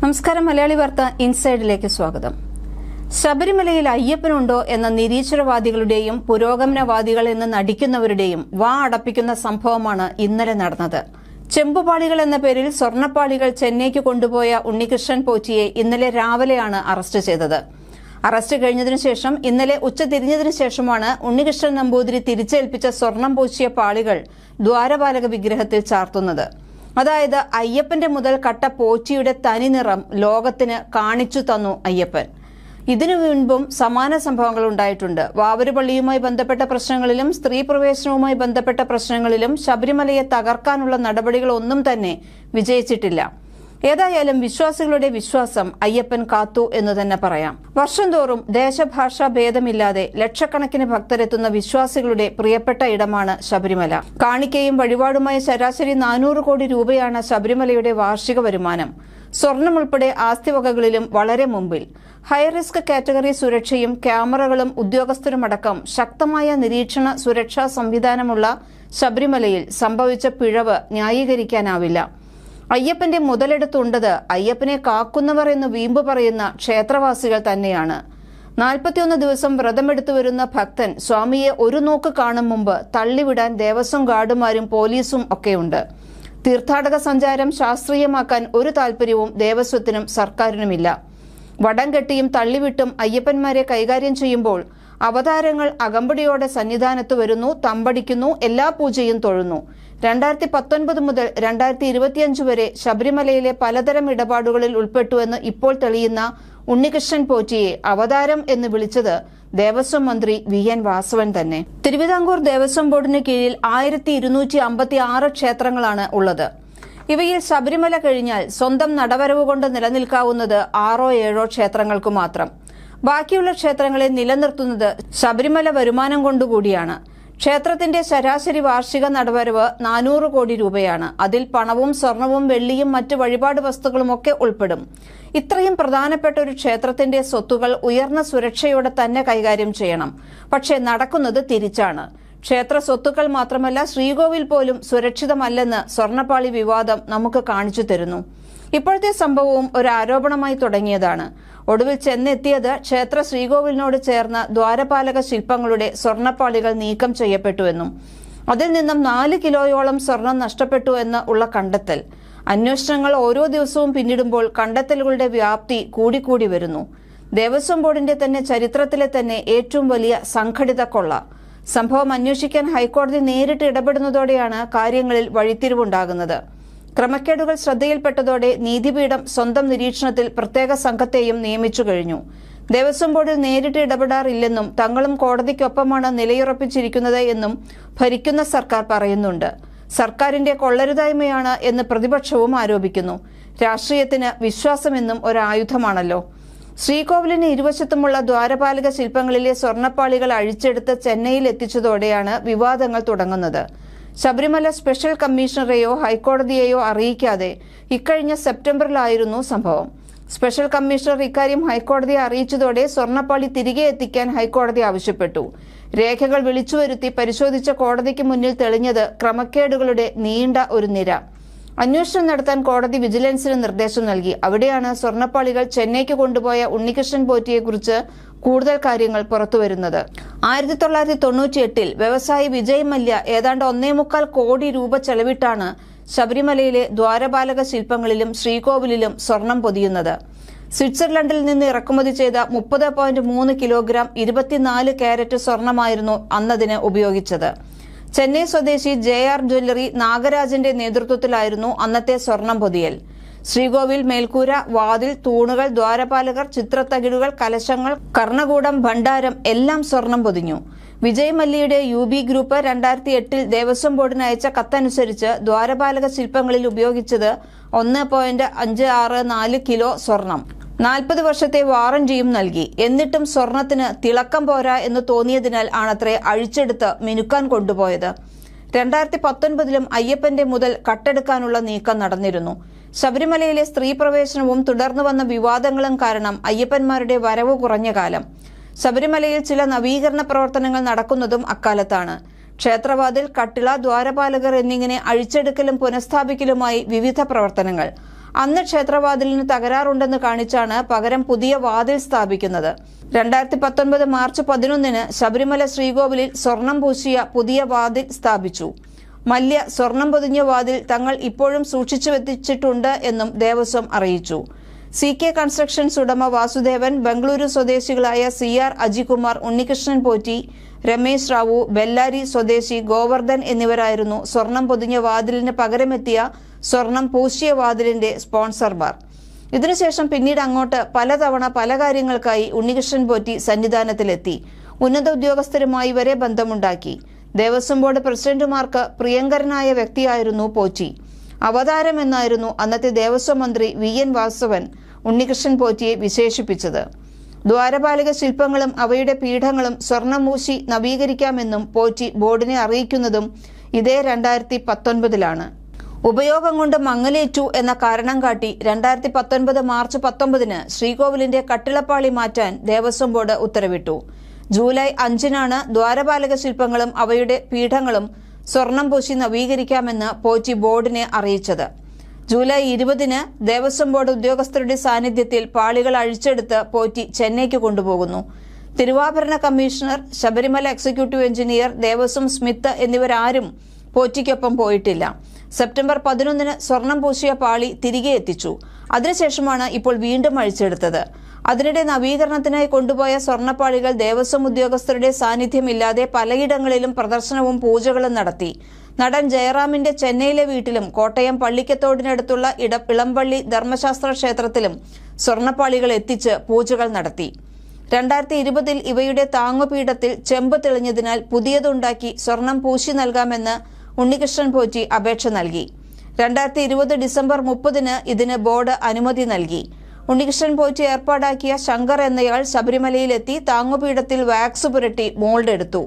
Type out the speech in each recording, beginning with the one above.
നമസ്കാരം മലയാളി വാർത്ത ഇൻസൈഡിലേക്ക് സ്വാഗതം. ശബരിമലയിൽ അയ്യപ്പനുണ്ടോ എന്ന നിരീശ്വരവാദികളുടെയും പുരോഗമനവാദികൾ എന്ന് നടിക്കുന്നവരുടെയും വാ അടപ്പിക്കുന്ന സംഭവമാണ് ഇന്നലെ നടന്നത്. ചെമ്പുപാളികൾ എന്ന പേരിൽ സ്വർണപ്പാളികൾ ചെന്നൈക്ക് കൊണ്ടുപോയ ഉണ്ണികൃഷ്ണൻ പോറ്റിയെ ഇന്നലെ രാവിലെയാണ് അറസ്റ്റ് ചെയ്തത്. അറസ്റ്റ് കഴിഞ്ഞതിനു ശേഷം ഇന്നലെ ഉച്ച തിരിഞ്ഞതിനു ശേഷമാണ് ഉണ്ണികൃഷ്ണൻ നമ്പൂതിരി തിരിച്ചേൽപ്പിച്ച സ്വർണം പൂശിയ പാളികൾ ദ്വാരപാലക വിഗ്രഹത്തിൽ ചാർത്തുന്നത്. അതായത് അയ്യപ്പന്റെ മുതൽ കട്ട പോച്ചിയുടെ തനിനിറം ലോകത്തിന് കാണിച്ചു തന്നു അയ്യപ്പൻ. ഇതിനു മുൻപും സമാന സംഭവങ്ങൾ ഉണ്ടായിട്ടുണ്ട്. വാവരുപള്ളിയുമായി ബന്ധപ്പെട്ട പ്രശ്നങ്ങളിലും സ്ത്രീ പ്രവേശനവുമായി ബന്ധപ്പെട്ട പ്രശ്നങ്ങളിലും ശബരിമലയെ തകർക്കാനുള്ള നടപടികളൊന്നും തന്നെ വിജയിച്ചിട്ടില്ല. ഏതായാലും വിശ്വാസികളുടെ വിശ്വാസം അയ്യപ്പൻ കാത്തു എന്ന് തന്നെ പറയാം. വർഷം തോറും ദേശഭാഷാ ഭേദമില്ലാതെ ലക്ഷക്കണക്കിന് ഭക്തരെത്തുന്ന വിശ്വാസികളുടെ പ്രിയപ്പെട്ട ഇടമാണ് ശബരിമല. കാണിക്കയും വഴിപാടുമായ ശരാശരി നാനൂറ് കോടി രൂപയാണ് ശബരിമലയുടെ വാർഷിക വരുമാനം. സ്വർണം ഉൾപ്പെടെ ആസ്തിവകകളിലും വളരെ മുമ്പിൽ. ഹൈറിസ്ക് കാറ്റഗറി സുരക്ഷയും ക്യാമറകളും ഉദ്യോഗസ്ഥരുമടക്കം ശക്തമായ നിരീക്ഷണ സുരക്ഷാ സംവിധാനമുള്ള ശബരിമലയിൽ സംഭവിച്ച പിഴവ് ന്യായീകരിക്കാനാവില്ല. അയ്യപ്പന്റെ മുതലെടുത്തുണ്ടത് അയ്യപ്പനെ കാക്കുന്നവർ എന്ന് വീമ്പ് പറയുന്ന ക്ഷേത്രവാസികൾ തന്നെയാണ്. നാൽപ്പത്തിയൊന്ന് ദിവസം വ്രതമെടുത്തു വരുന്ന ഭക്തൻ സ്വാമിയെ ഒരു നോക്ക് കാണും മുമ്പ് തള്ളിവിടാൻ ദേവസ്വം ഗാർഡുമാരും പോലീസും ഒക്കെയുണ്ട്. തീർത്ഥാടക സഞ്ചാരം ശാസ്ത്രീയമാക്കാൻ ഒരു താല്പര്യവും ദേവസ്വത്തിനും സർക്കാരിനുമില്ല. വടം കെട്ടിയും തള്ളിവിട്ടും അയ്യപ്പന്മാരെ കൈകാര്യം ചെയ്യുമ്പോൾ അവതാരങ്ങൾ അകമ്പടിയോടെ സന്നിധാനത്ത് വരുന്നു തമ്പടിക്കുന്നു എല്ലാ പൂജയും തൊഴുന്നു. രണ്ടായിരത്തി പത്തൊൻപത് മുതൽ രണ്ടായിരത്തി ഇരുപത്തിയഞ്ച് വരെ ശബരിമലയിലെ പലതരം ഇടപാടുകളിൽ ഉൾപ്പെട്ടുവെന്ന് ഇപ്പോൾ തെളിയുന്ന ഉണ്ണികൃഷ്ണൻ പോറ്റിയെ അവതാരം എന്ന് വിളിച്ചത് ദേവസ്വം മന്ത്രി വി എൻ വാസവൻ തന്നെ. തിരുവിതാംകൂർ ദേവസ്വം ബോർഡിന് കീഴിൽ ആയിരത്തി ഇരുന്നൂറ്റി അമ്പത്തി ആറ് ക്ഷേത്രങ്ങളാണ് ഉള്ളത്. ഇവയിൽ ശബരിമല കഴിഞ്ഞാൽ സ്വന്തം നടവരവ് കൊണ്ട് നിലനിൽക്കാവുന്നത് ആറോ ഏഴോ ക്ഷേത്രങ്ങൾക്ക് മാത്രം. ബാക്കിയുള്ള ക്ഷേത്രങ്ങളെ നിലനിർത്തുന്നത് ശബരിമല വരുമാനം കൊണ്ടുകൂടിയാണ്. ക്ഷേത്രത്തിന്റെ ശരാശരി വാർഷിക നടവരവ് നാനൂറ് കോടി രൂപയാണ്. അതിൽ പണവും സ്വർണവും വെള്ളിയും മറ്റ് വഴിപാട് വസ്തുക്കളുമൊക്കെ ഉൾപ്പെടും. ഇത്രയും പ്രധാനപ്പെട്ട ഒരു ക്ഷേത്രത്തിന്റെ സ്വത്തുകൾ ഉയർന്ന സുരക്ഷയോടെ തന്നെ കൈകാര്യം ചെയ്യണം. പക്ഷേ നടക്കുന്നത് തിരിച്ചാണ്. ക്ഷേത്ര സ്വത്തുക്കൾ മാത്രമല്ല ശ്രീകോവിൽ പോലും സുരക്ഷിതമല്ലെന്ന് സ്വർണപ്പാളി വിവാദം നമുക്ക് കാണിച്ചു തരുന്നു. ഇപ്പോഴത്തെ സംഭവവും ഒരു ആരോപണമായി തുടങ്ങിയതാണ്. ഒടുവിൽ ചെന്നെത്തിയത് ക്ഷേത്ര ശ്രീകോവിലിനോട് ചേർന്ന ദ്വാരപാലക ശില്പങ്ങളുടെ സ്വർണപ്പാളികൾ നീക്കം ചെയ്യപ്പെട്ടുവെന്നും അതിൽ നിന്നും നാല് കിലോയോളം സ്വർണം നഷ്ടപ്പെട്ടു എന്ന് ഉള്ള കണ്ടെത്തൽ. അന്വേഷണങ്ങൾ ഓരോ ദിവസവും പിന്നിടുമ്പോൾ കണ്ടെത്തലുകളുടെ വ്യാപ്തി കൂടിക്കൂടി വരുന്നു. ദേവസ്വം ബോർഡിന്റെ തന്നെ ചരിത്രത്തിലെ തന്നെ ഏറ്റവും വലിയ സംഘടിത കൊള്ള. സംഭവം അന്വേഷിക്കാൻ ഹൈക്കോടതി നേരിട്ട് ഇടപെടുന്നതോടെയാണ് കാര്യങ്ങളിൽ വഴിത്തിരിവുണ്ടാകുന്നത്. ക്രമക്കേടുകൾ ശ്രദ്ധയിൽപ്പെട്ടതോടെ നീതിപീഠം സ്വന്തം നിരീക്ഷണത്തിൽ പ്രത്യേക സംഘത്തെയും നിയമിച്ചു കഴിഞ്ഞു. ദേവസ്വം ബോർഡിൽ നേരിട്ട് ഇടപെടാറില്ലെന്നും തങ്ങളും കോടതിക്കൊപ്പമാണ് നിലയുറപ്പിച്ചിരിക്കുന്നത് എന്നും ഭരിക്കുന്ന സർക്കാർ പറയുന്നുണ്ട്. സർക്കാരിന്റെ കൊള്ളരുതായ്മയാണ് എന്ന് പ്രതിപക്ഷവും ആരോപിക്കുന്നു. രാഷ്ട്രീയത്തിന് വിശ്വാസമെന്നും ഒരായുധമാണല്ലോ. ശ്രീകോവിലിന് ഇരുവശത്തുമുള്ള ദ്വാരപാലക ശില്പങ്ങളിലെ സ്വർണപ്പാളികൾ അഴിച്ചെടുത്ത് ചെന്നൈയിൽ എത്തിച്ചതോടെയാണ് വിവാദങ്ങൾ തുടങ്ങുന്നത്. ശബരിമല സ്പെഷ്യൽ കമ്മീഷണറെയോ ഹൈക്കോടതിയെയോ അറിയിക്കാതെ ഇക്കഴിഞ്ഞ സെപ്റ്റംബറിലായിരുന്നു സംഭവം. സ്പെഷ്യൽ കമ്മീഷണർ ഇക്കാര്യം ഹൈക്കോടതിയെ അറിയിച്ചതോടെ സ്വർണപ്പാളി തിരികെ എത്തിക്കാൻ ഹൈക്കോടതി ആവശ്യപ്പെട്ടു. രേഖകൾ വിളിച്ചുവരുത്തി പരിശോധിച്ച കോടതിക്ക് മുന്നിൽ തെളിഞ്ഞത് ക്രമക്കേടുകളുടെ നീണ്ട ഒരു നിര. അന്വേഷണം നടത്താൻ കോടതി വിജിലൻസിന് നിർദ്ദേശം നൽകി. അവിടെയാണ് സ്വർണപ്പാളികൾ ചെന്നൈക്ക് കൊണ്ടുപോയ ഉണ്ണികൃഷ്ണൻ പോറ്റിയെക്കുറിച്ച് കൂടുതൽ കാര്യങ്ങൾ പുറത്തുവരുന്നത്. ആയിരത്തി തൊള്ളായിരത്തി തൊണ്ണൂറ്റി എട്ടിൽ വ്യവസായി വിജയ് മല്യ ഏതാണ്ട് ഒന്നേ മുക്കാൽ കോടി രൂപ ചെലവിട്ടാണ് ശബരിമലയിലെ ദ്വാരപാലക ശില്പങ്ങളിലും ശ്രീകോവിലിലും സ്വർണം പൊതിയുന്നത്. സ്വിറ്റ്സർലൻഡിൽ നിന്ന് ഇറക്കുമതി ചെയ്ത മുപ്പത് പോയിന്റ് മൂന്ന് കിലോഗ്രാം ഇരുപത്തിനാല് കാരറ്റ് സ്വർണമായിരുന്നു അന്നതിന് ഉപയോഗിച്ചത്. ചെന്നൈ സ്വദേശി ജെ ആർ ജ്വല്ലറി നാഗരാജന്റെ നേതൃത്വത്തിലായിരുന്നു അന്നത്തെ സ്വർണം പൊതിയൽ. ശ്രീകോവിൽ മേൽക്കൂര വാതിൽ തൂണുകൾ ദ്വാരപാലകർ ചിത്രത്തകിടുകൾ കലശങ്ങൾ കർണകൂടം ഭണ്ഡാരം എല്ലാം സ്വർണം പൊതിഞ്ഞു. വിജയ് മല്ലിയുടെ യു ബി ഗ്രൂപ്പ് രണ്ടായിരത്തി എട്ടിൽ ദേവസ്വം ബോർഡിന് അയച്ച കത്തനുസരിച്ച് ദ്വാരപാലക ശില്പങ്ങളിൽ ഉപയോഗിച്ചത് ഒന്ന് പോയിന്റ് അഞ്ച് ആറ് നാല് കിലോ സ്വർണം. നാൽപ്പത് വർഷത്തെ വാറന്റിയും നൽകി. എന്നിട്ടും സ്വർണത്തിന് തിളക്കം പോരാ എന്ന് തോന്നിയതിനാൽ ആണത്രേ അഴിച്ചെടുത്ത് മിനുക്കാൻ കൊണ്ടുപോയത്. രണ്ടായിരത്തി പത്തൊൻപതിലും അയ്യപ്പന്റെ മുതൽ കട്ടെടുക്കാനുള്ള നീക്കം നടന്നിരുന്നു. ശബരിമലയിലെ സ്ത്രീ പ്രവേശനവും തുടർന്നു വന്ന വിവാദങ്ങളും കാരണം അയ്യപ്പന്മാരുടെ വരവ് കുറഞ്ഞ കാലം. ശബരിമലയിൽ ചില നവീകരണ പ്രവർത്തനങ്ങൾ നടക്കുന്നതും അക്കാലത്താണ്. ക്ഷേത്രവാതിൽ കട്ടിള ദ്വാരപാലകർ എന്നിങ്ങനെ അഴിച്ചെടുക്കലും പുനഃസ്ഥാപിക്കലുമായി വിവിധ പ്രവർത്തനങ്ങൾ. അന്ന് ക്ഷേത്രവാതിലിന് തകരാറുണ്ടെന്ന് കാണിച്ചാണ് പകരം പുതിയ വാതിൽ സ്ഥാപിക്കുന്നത്. രണ്ടായിരത്തി പത്തൊൻപത് മാർച്ച് പതിനൊന്നിന് ശബരിമല ശ്രീകോവിലിൽ സ്വർണം പൂശിയ പുതിയ വാതിൽ സ്ഥാപിച്ചു. മല്യ സ്വർണം പൊതിഞ്ഞ വാതിൽ തങ്ങൾ ഇപ്പോഴും സൂക്ഷിച്ചു വെച്ചിട്ടുണ്ട് എന്നും ദേവസ്വം അറിയിച്ചു. സി കെ കൺസ്ട്രക്ഷൻസ് ഉടമ വാസുദേവൻ ബംഗളൂരു സ്വദേശികളായ സി ആർ അജികുമാർ ഉണ്ണികൃഷ്ണൻ പോറ്റി രമേശ് റാവു ബെല്ലാരി സ്വദേശി ഗോവർദ്ധൻ എന്നിവരായിരുന്നു സ്വർണം പൊതിഞ്ഞ വാതിലിന് പകരമെത്തിയ സ്വർണം പൂശിയ വാതിലിന്റെ സ്പോൺസർമാർ. ഇതിനുശേഷം പിന്നീട് അങ്ങോട്ട് പലതവണ പല കാര്യങ്ങൾക്കായി ഉണ്ണികൃഷ്ണൻ പോറ്റി സന്നിധാനത്തിലെത്തി. ഉന്നത ഉദ്യോഗസ്ഥരുമായി വരെ ബന്ധമുണ്ടാക്കി. ദേവസ്വം ബോർഡ് പ്രസിഡന്റുമാർക്ക് പ്രിയങ്കരനായ വ്യക്തിയായിരുന്നു പോറ്റി. അവതാരം എന്നായിരുന്നു അന്നത്തെ ദേവസ്വം മന്ത്രി വി. എൻ. വാസവൻ ഉണ്ണികൃഷ്ണൻ പോറ്റിയെ വിശേഷിപ്പിച്ചത്. ദ്വാരപാലക ശില്പങ്ങളും അവയുടെ പീഠങ്ങളും സ്വർണമൂശി നവീകരിക്കാമെന്നും പോറ്റി ബോർഡിനെ അറിയിക്കുന്നതും ഇതേ രണ്ടായിരത്തി പത്തൊൻപതിലാണ്. ഉപയോഗം കൊണ്ട് മങ്ങലേറ്റു എന്ന കാരണം കാട്ടി രണ്ടായിരത്തി പത്തൊൻപത് മാർച്ച് പത്തൊമ്പതിന് ശ്രീകോവിലിന്റെ കട്ടിളപ്പാളി മാറ്റാൻ ദേവസ്വം ബോർഡ് ഉത്തരവിട്ടു. ജൂലൈ അഞ്ചിനാണ് ദ്വാരപാലക ശില്പങ്ങളും അവയുടെ പീഠങ്ങളും സ്വർണം പൂശി നവീകരിക്കാമെന്ന് പോറ്റി ബോർഡിനെ അറിയിച്ചത്. ജൂലൈ ഇരുപതിന് ദേവസ്വം ബോർഡ് ഉദ്യോഗസ്ഥരുടെ സാന്നിധ്യത്തിൽ പാളികൾ അഴിച്ചെടുത്ത് പോറ്റി ചെന്നൈക്ക് കൊണ്ടുപോകുന്നു. തിരുവാഭരണ commissioner Sabarimala executive engineer Devaswom Smith എന്നിവരാരും പോറ്റിക്കൊപ്പം പോയിട്ടില്ല. സെപ്റ്റംബർ പതിനൊന്നിന് സ്വർണം പൂശിയ പാളി തിരികെ എത്തിച്ചു. അതിനുശേഷമാണ് ഇപ്പോൾ വീണ്ടും അഴിച്ചെടുത്തത്. അതിനിടെ നവീകരണത്തിനായി കൊണ്ടുപോയ സ്വർണപ്പാളികൾ ദേവസ്വം ഉദ്യോഗസ്ഥരുടെ സാന്നിധ്യമില്ലാതെ പലയിടങ്ങളിലും പ്രദർശനവും പൂജകളും നടത്തി. നടൻ ജയറാമിന്റെ ചെന്നൈയിലെ വീട്ടിലും കോട്ടയം പള്ളിക്കത്തോടിനടുത്തുള്ള ഇട ഇളമ്പള്ളി ധർമ്മശാസ്ത്ര ക്ഷേത്രത്തിലും സ്വർണപ്പാളികൾ എത്തിച്ച് പൂജകൾ നടത്തി. രണ്ടായിരത്തി ഇരുപതിൽ ഇവയുടെ താങ്ങുപീഠത്തിൽ ചെമ്പ് തെളിഞ്ഞതിനാൽ പുതിയതുണ്ടാക്കി സ്വർണം പൂശി നൽകാമെന്ന് ഉണ്ണികൃഷ്ണൻ പോറ്റി അപേക്ഷ നൽകി. രണ്ടായിരത്തി ഇരുപത് ഡിസംബർ മുപ്പതിന് ഇതിന് ബോർഡ് അനുമതി നൽകി. ഉണ്ണികൃഷ്ണൻ പോറ്റി ഏർപ്പാടാക്കിയ ശങ്കർ എന്നയാൾ ശബരിമലയിലെത്തി താങ്ങുപീഠത്തിൽ വാക്സ് പുരട്ടി മോൾഡ് എടുത്തു.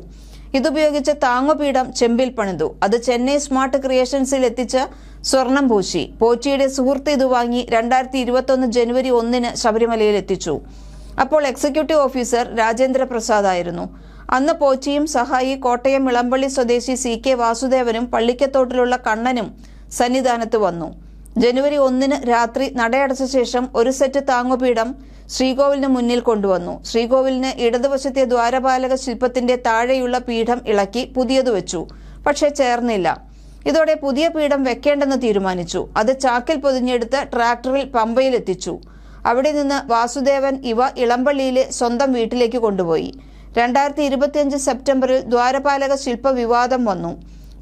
ഇതുപയോഗിച്ച് താങ്ങുപീഠം ചെമ്പിൽ പണിതു. അത് ചെന്നൈ സ്മാർട്ട് ക്രിയേഷൻസിൽ എത്തിച്ച് സ്വർണം പൂശി. പോറ്റിയുടെ സുഹൃത്ത് ഇത് വാങ്ങി രണ്ടായിരത്തി ഇരുപത്തൊന്ന് ജനുവരി ഒന്നിന് ശബരിമലയിൽ എത്തിച്ചു. അപ്പോൾ എക്സിക്യൂട്ടീവ് ഓഫീസർ രാജേന്ദ്ര പ്രസാദ് ആയിരുന്നു. അന്ന് പോച്ചിയും സഹായി കോട്ടയം ഇളമ്പള്ളി സ്വദേശി സി കെ വാസുദേവനും പള്ളിക്കത്തോട്ടിലുള്ള കണ്ണനും സന്നിധാനത്ത് വന്നു. ജനുവരി ഒന്നിന് രാത്രി നടയടച്ച ശേഷം ഒരു സെറ്റ് താങ്ങുപീഠം ശ്രീകോവിലിന് മുന്നിൽ കൊണ്ടുവന്നു. ശ്രീകോവിലിന് ഇടതുവശത്തെ ദ്വാരപാലക ശില്പത്തിന്റെ താഴെയുള്ള പീഠം ഇളക്കി പുതിയത് വെച്ചു പക്ഷേ ചേർന്നില്ല. ഇതോടെ പുതിയ പീഠം വെക്കേണ്ടെന്ന് തീരുമാനിച്ചു. അത് ചാക്കിൽ പൊതിഞ്ഞെടുത്ത് ട്രാക്ടറിൽ പമ്പയിൽ എത്തിച്ചു അവിടെ നിന്ന് വാസുദേവൻ ഇവ ഇളമ്പള്ളിയിലെ സ്വന്തം വീട്ടിലേക്ക് കൊണ്ടുപോയി. രണ്ടായിരത്തി ഇരുപത്തിയഞ്ച് സെപ്റ്റംബറിൽ ദ്വാരപാലക ശില്പ വിവാദം വന്നു.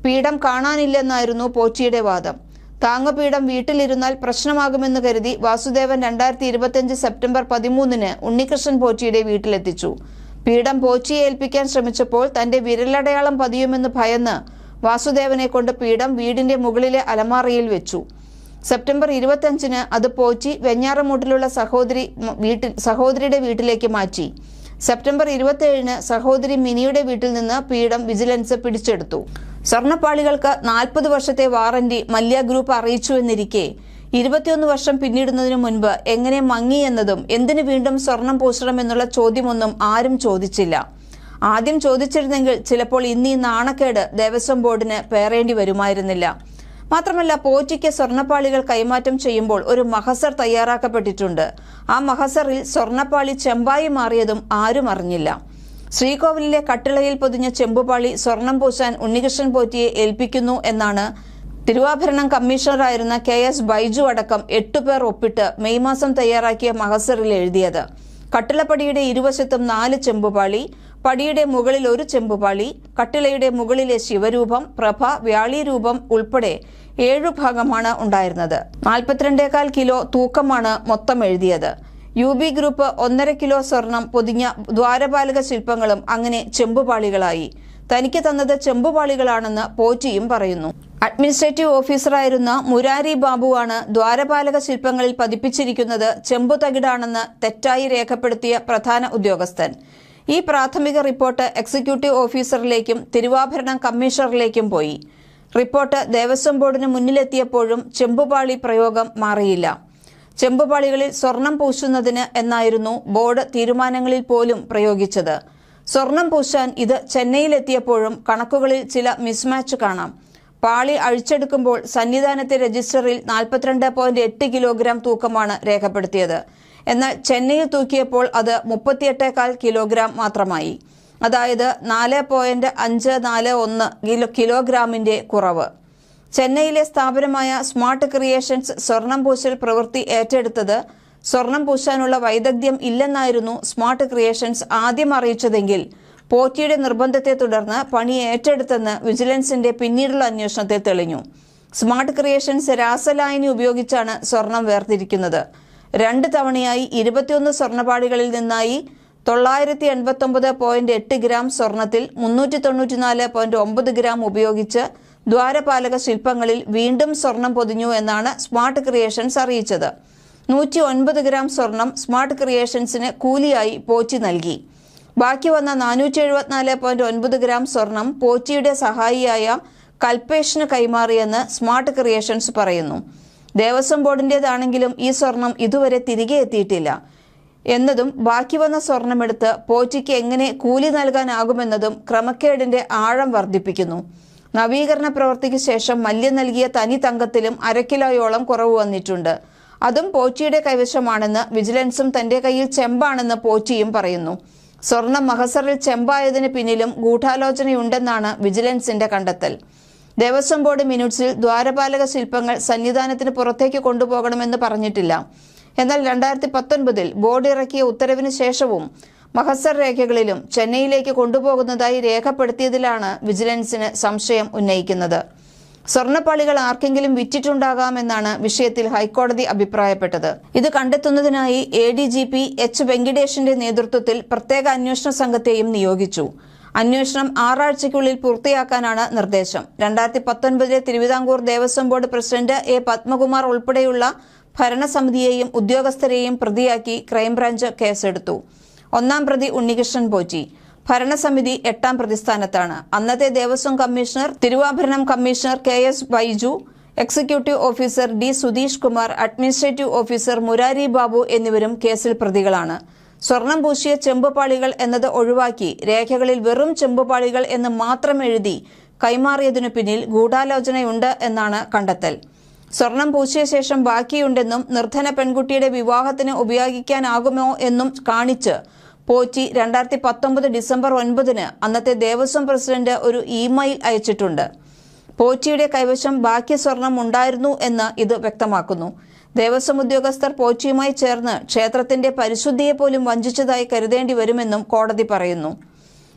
പീഠം കാണാനില്ലെന്നായിരുന്നു പോച്ചിയുടെ വാദം. താങ്ങുപീഠം വീട്ടിലിരുന്നാൽ പ്രശ്നമാകുമെന്ന് കരുതി വാസുദേവൻ രണ്ടായിരത്തി ഇരുപത്തിയഞ്ച് സെപ്റ്റംബർ പതിമൂന്നിന് ഉണ്ണികൃഷ്ണൻ പോച്ചിയുടെ വീട്ടിലെത്തിച്ചു. പീഠം പോച്ചിയെ ഏൽപ്പിക്കാൻ ശ്രമിച്ചപ്പോൾ തന്റെ വിരലടയാളം പതിയുമെന്ന് ഭയന്ന് വാസുദേവനെ കൊണ്ട് പീഠം വീടിന്റെ മുകളിലെ അലമാറയിൽ വെച്ചു. സെപ്റ്റംബർ ഇരുപത്തിയഞ്ചിന് അത് പോച്ചി വെഞ്ഞാറമൂട്ടിലുള്ള സഹോദരി വീട്ടിൽ സഹോദരിയുടെ വീട്ടിലേക്ക് മാറ്റി. സെപ്റ്റംബർ ഇരുപത്തിയേഴിന് സഹോദരി മിനിയുടെ വീട്ടിൽ നിന്ന് പീഠം വിജിലൻസ് പിടിച്ചെടുത്തു. സ്വർണപ്പാളികൾക്ക് നാൽപ്പത് വർഷത്തെ വാറന്റി മല്യ ഗ്രൂപ്പ് അറിയിച്ചുവെന്നിരിക്കെ ഇരുപത്തിയൊന്ന് വർഷം പിന്നിടുന്നതിനു മുൻപ് എങ്ങനെ മങ്ങി എന്നതും എന്തിനു വീണ്ടും സ്വർണം പൂശണമെന്നുള്ള ചോദ്യമൊന്നും ആരും ചോദിച്ചില്ല. ആദ്യം ചോദിച്ചിരുന്നെങ്കിൽ ചിലപ്പോൾ ഇന്നീ നാണക്കേട് ദേവസ്വം ബോർഡിന് പേറേണ്ടി വരുമായിരുന്നില്ല. മാത്രമല്ല പോറ്റിക്ക് സ്വർണപ്പാളികൾ കൈമാറ്റം ചെയ്യുമ്പോൾ ഒരു മഹസർ തയ്യാറാക്കപ്പെട്ടിട്ടുണ്ട്. ആ മഹസറിൽ സ്വർണപ്പാളി ചെമ്പായി മാറിയതും ആരും അറിഞ്ഞില്ല. ശ്രീകോവിലിലെ കട്ടിളയിൽ പൊതിഞ്ഞ ചെമ്പുപാളി സ്വർണം പൂശാൻ ഉണ്ണികൃഷ്ണൻ പോറ്റിയെ ഏൽപ്പിക്കുന്നു എന്നാണ് തിരുവാഭരണം കമ്മീഷണറായിരുന്ന കെ എസ് ബൈജു അടക്കം എട്ടുപേർ ഒപ്പിട്ട് മെയ് മാസം തയ്യാറാക്കിയ മഹസറിൽ എഴുതിയത്. കട്ടിളപ്പടിയുടെ ഇരുവശത്തും നാല് ചെമ്പുപാളി പടിയുടെ മുകളിൽ ഒരു ചെമ്പുപാളി കട്ടിളയുടെ മുകളിലെ ശിവരൂപം പ്രഭ വ്യാളി രൂപം ഉൾപ്പെടെ ഏഴു ഭാഗമാണ് ഉണ്ടായിരുന്നത്. നാൽപ്പത്തിരണ്ടേകാൽ കിലോ തൂക്കമാണ് മൊത്തം എഴുതിയത്. യു ബി ഗ്രൂപ്പ് ഒന്നര കിലോ സ്വർണം പൊതിഞ്ഞ ദ്വാരപാലക ശില്പങ്ങളും അങ്ങനെ ചെമ്പുപാളികളായി. തനിക്ക് തന്നത് ചെമ്പുപാളികളാണെന്ന് പോറ്റിയും പറയുന്നു. അഡ്മിനിസ്ട്രേറ്റീവ് ഓഫീസറായിരുന്ന മുരാരി ബാബുവാണ് ദ്വാരപാലക ശില്പങ്ങളിൽ പതിപ്പിച്ചിരിക്കുന്നത് ചെമ്പു തകിടാണെന്ന് തെറ്റായി രേഖപ്പെടുത്തിയ പ്രധാന ഉദ്യോഗസ്ഥൻ. ഈ പ്രാഥമിക റിപ്പോർട്ട് എക്സിക്യൂട്ടീവ് ഓഫീസറിലേക്കും തിരുവാഭരണം കമ്മീഷണറിലേക്കും പോയി. റിപ്പോർട്ട് ദേവസ്വം ബോർഡിന് മുന്നിലെത്തിയപ്പോഴും ചെമ്പുപാളി പ്രയോഗം മാറിയില്ല. ചെമ്പുപാളികളിൽ സ്വർണം പൂശുന്നതിന് എന്നായിരുന്നു ബോർഡ് തീരുമാനങ്ങളിൽ പോലും പ്രയോഗിച്ചത്. സ്വർണം പൂശാൻ ഇത് ചെന്നൈയിലെത്തിയപ്പോഴും കണക്കുകളിൽ ചില മിസ്മാച്ച് കാണാം. പാളി അഴിച്ചെടുക്കുമ്പോൾ സന്നിധാനത്തെ രജിസ്റ്ററിൽ നാൽപ്പത്തിരണ്ട് പോയിന്റ് എട്ട് കിലോഗ്രാം തൂക്കമാണ് രേഖപ്പെടുത്തിയത്. എന്നാൽ ചെന്നൈയിൽ തൂക്കിയപ്പോൾ അത് മുപ്പത്തിയെട്ടേകാൽ കിലോഗ്രാം മാത്രമായി. അതായത് നാല് പോയിന്റ് അഞ്ച് നാല് ഒന്ന് കിലോ കിലോഗ്രാമിന്റെ കുറവ്. ചെന്നൈയിലെ സ്ഥാപനമായ സ്മാർട്ട് ക്രിയേഷൻസ് സ്വർണം പൂശൽ പ്രവൃത്തി ഏറ്റെടുത്തത് സ്വർണം പൂശാനുള്ള വൈദഗ്ധ്യം ഇല്ലെന്നായിരുന്നു സ്മാർട്ട് ക്രിയേഷൻസ് ആദ്യം അറിയിച്ചതെങ്കിൽ. പോറ്റിയുടെ നിർബന്ധത്തെ തുടർന്ന് പണി ഏറ്റെടുത്തെന്ന് വിജിലൻസിന്റെ പിന്നീടുള്ള അന്വേഷണത്തിൽ തെളിഞ്ഞു. സ്മാർട്ട് ക്രിയേഷൻസ് രാസലായനി ഉപയോഗിച്ചാണ് സ്വർണം വേർതിരിക്കുന്നത്. രണ്ട് തവണയായി ഇരുപത്തിയൊന്ന് സ്വർണപാടികളിൽ നിന്നായി തൊള്ളായിരത്തി എൺപത്തി ഒമ്പത് പോയിന്റ് എട്ട് ഗ്രാം സ്വർണത്തിൽ മുന്നൂറ്റി തൊണ്ണൂറ്റിനാല് പോയിന്റ് ഒമ്പത് ഗ്രാം ഉപയോഗിച്ച് ദ്വാരപാലക ശില്പങ്ങളിൽ വീണ്ടും സ്വർണം പൊതിഞ്ഞു എന്നാണ് സ്മാർട്ട് ക്രിയേഷൻസ് അറിയിച്ചത്. നൂറ്റി ഒൻപത് ഗ്രാം സ്വർണം സ്മാർട്ട് ക്രിയേഷൻസിന് കൂലിയായി പോച്ചി നൽകി. ബാക്കി വന്ന നാനൂറ്റി എഴുപത്തിനാല് പോയിന്റ് ഒൻപത് ഗ്രാം സ്വർണം പോച്ചിയുടെ സഹായിയായ കൽപേഷന് കൈമാറിയെന്ന് സ്മാർട്ട് ക്രിയേഷൻസ് പറയുന്നു. ദേവസ്വം ബോർഡിന്റെതാണെങ്കിലും ഈ സ്വർണം ഇതുവരെ തിരികെ എത്തിയിട്ടില്ല. എന്നതും ബാക്കി വന്ന സ്വർണമെടുത്ത് പോറ്റിക്ക് എങ്ങനെ കൂലി നൽകാനാകുമെന്നതും ക്രമക്കേടിന്റെ ആഴം വർദ്ധിപ്പിക്കുന്നു. നവീകരണ പ്രവൃത്തിക്ക് ശേഷം മല്യം നൽകിയ തനി തങ്കത്തിലും അരക്കിലോയോളം കുറവ് വന്നിട്ടുണ്ട്. അതും പോറ്റിയുടെ കൈവശമാണെന്ന് വിജിലൻസും തന്റെ കയ്യിൽ ചെമ്പാണെന്ന് പോറ്റിയും പറയുന്നു. സ്വർണം മഹസറിൽ ചെമ്പായതിന് പിന്നിലും ഗൂഢാലോചനയുണ്ടെന്നാണ് വിജിലൻസിന്റെ കണ്ടെത്തൽ. ദേവസ്വം ബോർഡ് മിനിറ്റ്സിൽ ദ്വാരപാലക ശില്പങ്ങൾ സന്നിധാനത്തിന് പുറത്തേക്ക് കൊണ്ടുപോകണമെന്ന് പറഞ്ഞിട്ടില്ല. എന്നാൽ രണ്ടായിരത്തി പത്തൊൻപതിൽ ബോർഡ് ഇറക്കിയ ഉത്തരവിന് ശേഷവും മഹസർ രേഖകളിലും ചെന്നൈയിലേക്ക് കൊണ്ടുപോകുന്നതായി രേഖപ്പെടുത്തിയതിലാണ് വിജിലൻസിന് സംശയം ഉന്നയിക്കുന്നത്. സ്വർണപ്പാളികൾ ആർക്കെങ്കിലും വിറ്റിട്ടുണ്ടാകാമെന്നാണ് വിഷയത്തിൽ ഹൈക്കോടതി അഭിപ്രായപ്പെട്ടത്. ഇത് കണ്ടെത്തുന്നതിനായി A D G P H വെങ്കിടേഷിന്റെ നേതൃത്വത്തിൽ പ്രത്യേക അന്വേഷണ സംഘത്തെയും നിയോഗിച്ചു. അന്വേഷണം ആറാഴ്ചയ്ക്കുള്ളിൽ പൂർത്തിയാക്കാനാണ് നിർദ്ദേശം. രണ്ടായിരത്തി പത്തൊൻപതിലെ Thiruvithamkoor Devaswom board president A Padmakumar ഉൾപ്പെടെയുള്ള ഭരണസമിതിയെയും ഉദ്യോഗസ്ഥരെയും പ്രതിയാക്കി ക്രൈംബ്രാഞ്ച് കേസെടുത്തു. ഒന്നാം പ്രതി ഉണ്ണികൃഷ്ണൻ പോറ്റി. ഭരണസമിതി എട്ടാം പ്രതിസ്ഥാനത്താണ്. അന്നത്തെ ദേവസ്വം കമ്മീഷണർ തിരുവാഭരണം commissioner K S Baiju executive officer D Sudheesh Kumar administrative officer Murari Babu എന്നിവരും കേസിൽ പ്രതികളാണ്. സ്വർണം പൂശിയ ചെമ്പുപാളികൾ എന്നത് ഒഴിവാക്കി രേഖകളിൽ വെറും ചെമ്പുപാളികൾ എന്ന് മാത്രം എഴുതി കൈമാറിയതിനു പിന്നിൽ ഗൂഢാലോചനയുണ്ട് എന്നാണ് കണ്ടെത്തൽ. സ്വർണം പൂശിയ ശേഷം ബാക്കിയുണ്ടെന്നും നിർധന പെൺകുട്ടിയുടെ വിവാഹത്തിന് ഉപയോഗിക്കാനാകുമോ എന്നും കാണിച്ച് പോറ്റി രണ്ടായിരത്തി പത്തൊമ്പത് ഡിസംബർ ഒൻപതിന് അന്നത്തെ ദേവസ്വം പ്രസിഡന്റ് ഒരു ഇമെയിൽ അയച്ചിട്ടുണ്ട്. പോച്ചിയുടെ കൈവശം ബാക്കി സ്വർണം ഉണ്ടായിരുന്നു എന്ന് ഇത് വ്യക്തമാക്കുന്നു. ദേവസ്വം ഉദ്യോഗസ്ഥർ പോച്ചിയുമായി ചേർന്ന് ക്ഷേത്രത്തിന്റെ പരിശുദ്ധിയെ പോലും വഞ്ചിച്ചതായി കരുതേണ്ടി വരുമെന്നും കോടതി പറയുന്നു.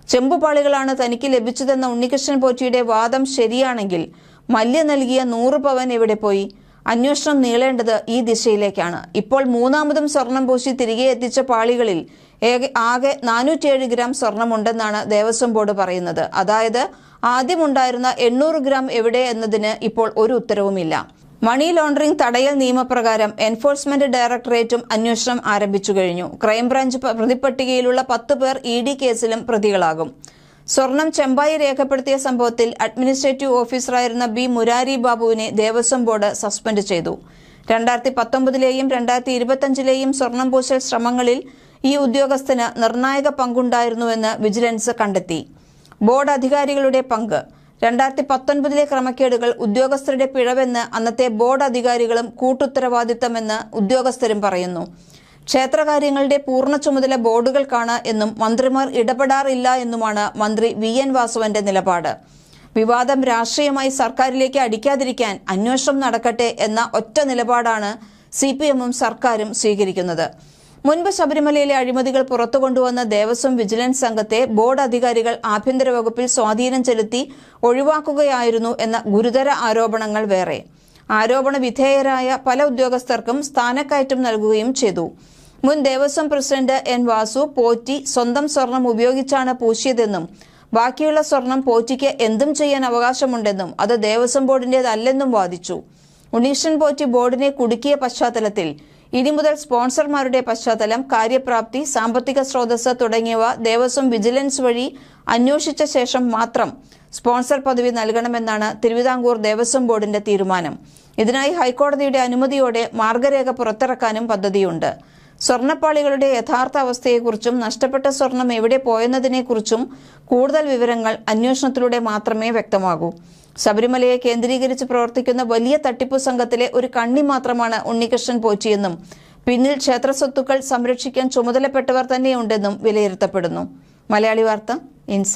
ചെമ്പുപാളികളാണ് തനിക്ക് ലഭിച്ചതെന്ന ഉണ്ണികൃഷ്ണൻ പോറ്റിയുടെ വാദം ശരിയാണെങ്കിൽ മല്യ നൽകിയ നൂറ് പവൻ എവിടെ പോയി? അന്വേഷണം നീളേണ്ടത് ഈ ദിശയിലേക്കാണ്. ഇപ്പോൾ മൂന്നാമതും സ്വർണം പൂശി തിരികെ എത്തിച്ച പാളികളിൽ ആകെ നാനൂറ്റിയേഴ് ഗ്രാം സ്വർണമുണ്ടെന്നാണ് ദേവസ്വം ബോർഡ് പറയുന്നത്. അതായത് ആദ്യമുണ്ടായിരുന്ന എണ്ണൂറ് ഗ്രാം എവിടെ എന്നതിന് ഇപ്പോൾ ഒരു ഉത്തരവുമില്ല. മണി ലോണ്ടറിംഗ് തടയൽ നിയമപ്രകാരം എൻഫോഴ്സ്മെന്റ് ഡയറക്ടറേറ്റും അന്വേഷണം ആരംഭിച്ചു കഴിഞ്ഞു. ക്രൈംബ്രാഞ്ച് പ്രതിപ്പട്ടികയിലുള്ള പത്ത് പേർ ഇ ഡി കേസിലും പ്രതികളാകും. സ്വർണം ചെമ്പായി രേഖപ്പെടുത്തിയ സംഭവത്തിൽ അഡ്മിനിസ്ട്രേറ്റീവ് ഓഫീസറായിരുന്ന ബി മുരാരി ബാബുവിനെ ദേവസ്വം ബോർഡ് സസ്പെൻഡ് ചെയ്തു. രണ്ടായിരത്തി പത്തൊമ്പതിലെയും രണ്ടായിരത്തി ഇരുപത്തിയഞ്ചിലെയും സ്വർണം പൂശൽ ശ്രമങ്ങളിൽ ഈ ഉദ്യോഗസ്ഥന് നിർണായക പങ്കുണ്ടായിരുന്നുവെന്ന് വിജിലൻസ് കണ്ടെത്തി. ബോർഡ് അധികാരികളുടെ പങ്ക്. രണ്ടായിരത്തി പത്തൊൻപതിലെ ക്രമക്കേടുകൾ ഉദ്യോഗസ്ഥരുടെ പിഴവെന്ന് അന്നത്തെ ബോർഡ് അധികാരികളും കൂട്ടുത്തരവാദിത്തമെന്ന് ഉദ്യോഗസ്ഥരും പറയുന്നു. ക്ഷേത്രകാര്യങ്ങളുടെ പൂർണ ചുമതല ബോർഡുകൾക്കാണ് എന്നും മന്ത്രിമാർ ഇടപെടാറില്ല എന്നുമാണ് മന്ത്രി വി എൻ വാസുവന്റെ നിലപാട്. വിവാദം രാഷ്ട്രീയമായി സർക്കാരിലേക്ക് അടിക്കാതിരിക്കാൻ അന്വേഷണം നടക്കട്ടെ എന്ന ഒറ്റ നിലപാടാണ് സി പി എമ്മും സർക്കാരും സ്വീകരിക്കുന്നത്. മുൻപ് ശബരിമലയിലെ അഴിമതികൾ പുറത്തു കൊണ്ടുവന്ന ദേവസ്വം വിജിലൻസ് സംഘത്തെ ബോർഡ് അധികാരികൾ ആഭ്യന്തര വകുപ്പിൽ സ്വാധീനം ചെലുത്തി ഒഴിവാക്കുകയായിരുന്നു എന്ന ഗുരുതര ആരോപണങ്ങൾ വേറെ. ആരോപണ വിധേയരായ പല ഉദ്യോഗസ്ഥർക്കും സ്ഥാനക്കയറ്റം നൽകുകയും ചെയ്തു. മുൻ ദേവസ്വം പ്രസിഡന്റ് എൻ വാസു പോറ്റി സ്വന്തം സ്വർണം ഉപയോഗിച്ചാണ് പൂശിയതെന്നും ബാക്കിയുള്ള സ്വർണം പോറ്റിക്ക് എന്തും ചെയ്യാൻ അവകാശമുണ്ടെന്നും അത് ദേവസ്വം ബോർഡിന്റേതല്ലെന്നും വാദിച്ചു. ഉണ്ണീഷൻ പോറ്റി ബോർഡിനെ കുടുക്കിയ പശ്ചാത്തലത്തിൽ ഇനി മുതൽ സ്പോൺസർമാരുടെ പശ്ചാത്തലം കാര്യപ്രാപ്തി സാമ്പത്തിക സ്രോതസ് തുടങ്ങിയവ ദേവസ്വം വിജിലൻസ് വഴി അന്വേഷിച്ച ശേഷം മാത്രം സ്പോൺസർ പദവി നൽകണമെന്നാണ് തിരുവിതാംകൂർ ദേവസ്വം ബോർഡിന്റെ തീരുമാനം. ഇതിനായി ഹൈക്കോടതിയുടെ അനുമതിയോടെ മാർഗരേഖ പുറത്തിറക്കാനും പദ്ധതിയുണ്ട്. സ്വർണപ്പാളികളുടെ യഥാർത്ഥ അവസ്ഥയെക്കുറിച്ചും നഷ്ടപ്പെട്ട സ്വർണം എവിടെ പോയെന്നതിനെക്കുറിച്ചും കൂടുതൽ വിവരങ്ങൾ അന്വേഷണത്തിലൂടെ മാത്രമേ വ്യക്തമാകൂ. ശബരിമലയെ കേന്ദ്രീകരിച്ച് പ്രവർത്തിക്കുന്ന വലിയ തട്ടിപ്പു സംഘത്തിലെ ഒരു കണ്ണി മാത്രമാണ് ഉണ്ണികൃഷ്ണൻ പോറ്റിയെന്നും പിന്നിൽ ക്ഷേത്ര സ്വത്തുക്കൾ സംരക്ഷിക്കാൻ ചുമതലപ്പെട്ടവർ തന്നെയുണ്ടെന്നും വിലയിരുത്തപ്പെടുന്നു. മലയാളി വാർത്ത ഇൻസ